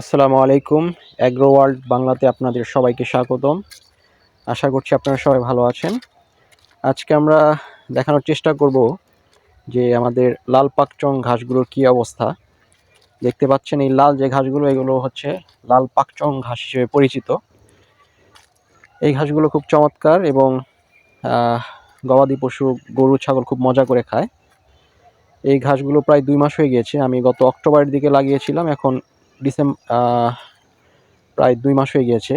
আসসালামু আলাইকুম। Agro world বাংলাতে আপনাদের সবাইকে স্বাগতম। আশা করছি আপনারা সবাই ভালো আছেন। আজকে আমরা দেখানোর চেষ্টা করব যে আমাদের লাল পাকচং ঘাসগুলোর কী অবস্থা। দেখতে পাচ্ছেন এই লাল যে ঘাসগুলো, এগুলো হচ্ছে লাল পাকচং ঘাস হিসেবে পরিচিত। এই ঘাসগুলো খুব চমৎকার এবং গবাদি পশু, গরু, ছাগল খুব মজা করে খায়। এই ঘাসগুলো প্রায় দুই মাস হয়ে গিয়েছে। আমি গত অক্টোবরের দিকে লাগিয়েছিলাম, এখন ডিসেম্বর প্রায় দুই মাস হয়ে গিয়েছে।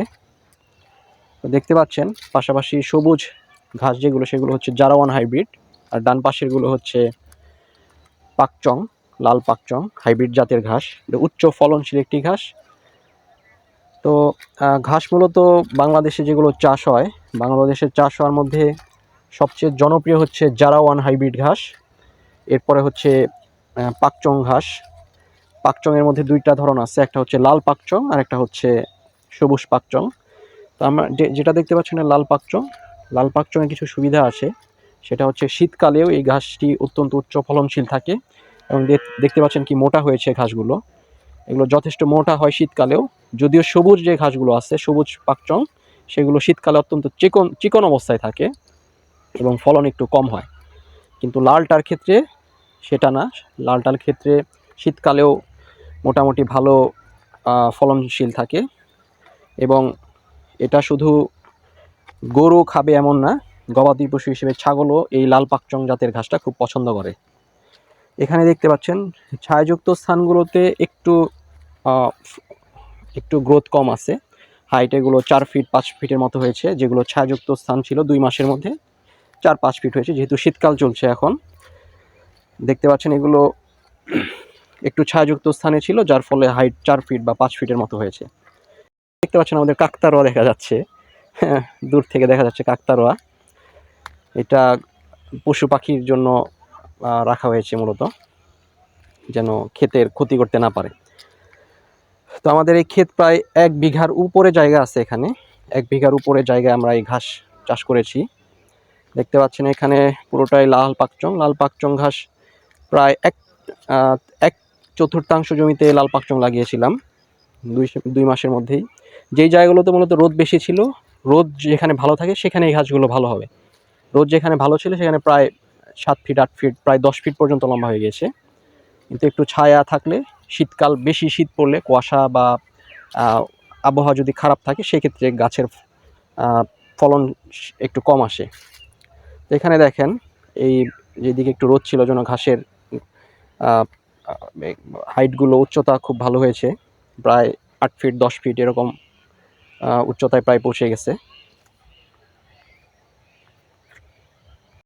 দেখতে পাচ্ছেন, পাশাপাশি সবুজ ঘাস যেগুলো, সেগুলো হচ্ছে জারাওয়ান হাইব্রিড, আর ডান পাশেরগুলো হচ্ছে পাকচং, লাল পাকচং, হাইব্রিড জাতের ঘাস। উচ্চ ফলনশীল একটি ঘাস। তো ঘাস মূলত বাংলাদেশে যেগুলো চাষ হয় বাংলাদেশের চাষ হওয়ার মধ্যে সবচেয়ে জনপ্রিয় হচ্ছে জারাওয়ান হাইব্রিড ঘাস। এরপরে হচ্ছে পাকচং ঘাস। পাকচং এর মধ্যে দুইটা ধরন আছে একটা হচ্ছে লাল পাকচং আর একটা হচ্ছে সবুজ পাকচং। তো আমরা যেটা দেখতে পাচ্ছেন না, লাল পাকচং লাল পাকচংয়ে কিছু সুবিধা আছে। সেটা হচ্ছে শীতকালেও এই ঘাসটি অত্যন্ত উচ্চ ফলনশীল থাকে এবং দেখতে পাচ্ছেন কি মোটা হয়েছে ঘাসগুলো। এগুলো যথেষ্ট মোটা হয় শীতকালেও। যদিও সবুজ যে ঘাসগুলো আছে সবুজ পাকচং সেগুলো শীতকালে অত্যন্ত চিকন চিকন অবস্থায় থাকে এবং ফলন একটু কম হয়। কিন্তু লালটার ক্ষেত্রে সেটা না। লালটার ক্ষেত্রে শীতকালেও মোটামুটি ভালো ফলনশীল থাকে। এবং এটা শুধু গরু খাবে এমন না, গবাদি পশু হিসেবে ছাগলও এই লাল পাকচং জাতের ঘাসটা খুব পছন্দ করে। এখানে দেখতে পাচ্ছেন, ছায়াযুক্ত স্থানগুলোতে একটু একটু গ্রোথ কম আছে। হাইট এগুলো চার ফিট পাঁচ ফিটের মতো হয়েছে, যেগুলো ছায়াযুক্ত স্থান ছিল দুই মাসের মধ্যে। চার, পাঁচ ফিট হয়েছে, যেহেতু শীতকাল চলছে এখন। দেখতে পাচ্ছেন এগুলো একটু ছায়াযুক্ত স্থানে ছিল যার ফলে হাইট চার ফিট বা পাঁচ ফিটের মতো হয়েছে। দেখতে পাচ্ছেন আমাদের কাকতারোয়া দেখা যাচ্ছে। হ্যাঁ, দূর থেকে দেখা যাচ্ছে কাকতারোয়া। এটা পশু পাখির জন্য রাখা হয়েছে মূলত যেন ক্ষেতের ক্ষতি করতে না পারে। তো আমাদের এই ক্ষেত প্রায় এক বিঘার উপরে জায়গা আছে এখানে। এক বিঘার উপরে জায়গায় আমরা এই ঘাস চাষ করেছি। দেখতে পাচ্ছেন এখানে পুরোটাই লাল পাকচং। লাল পাকচং ঘাস প্রায় এক এক চতুর্থাংশ জমিতে লাল পাকচং লাগিয়েছিলাম দুই দুই মাসের মধ্যেই। যেই জায়গাগুলোতে মূলত রোদ বেশি ছিল, রোদ যেখানে ভালো থাকে সেখানে এই ঘাসগুলো ভালো হবে। রোদ যেখানে ভালো ছিল সেখানে প্রায় সাত ফিট আট ফিট প্রায় দশ ফিট পর্যন্ত লম্বা হয়ে গেছে কিন্তু একটু ছায়া থাকলে, শীতকাল, বেশি শীত পড়লে কুয়াশা বা আবহাওয়া যদি খারাপ থাকে, সেক্ষেত্রে গাছের ফলন একটু কম আসে। এখানে দেখেন, এই যেদিকে একটু রোদ ছিল যেন ঘাসের হাইটগুলো উচ্চতা খুব ভালো হয়েছে। প্রায় আট ফিট দশ ফিট এরকম উচ্চতায় প্রায় পৌঁছে গেছে।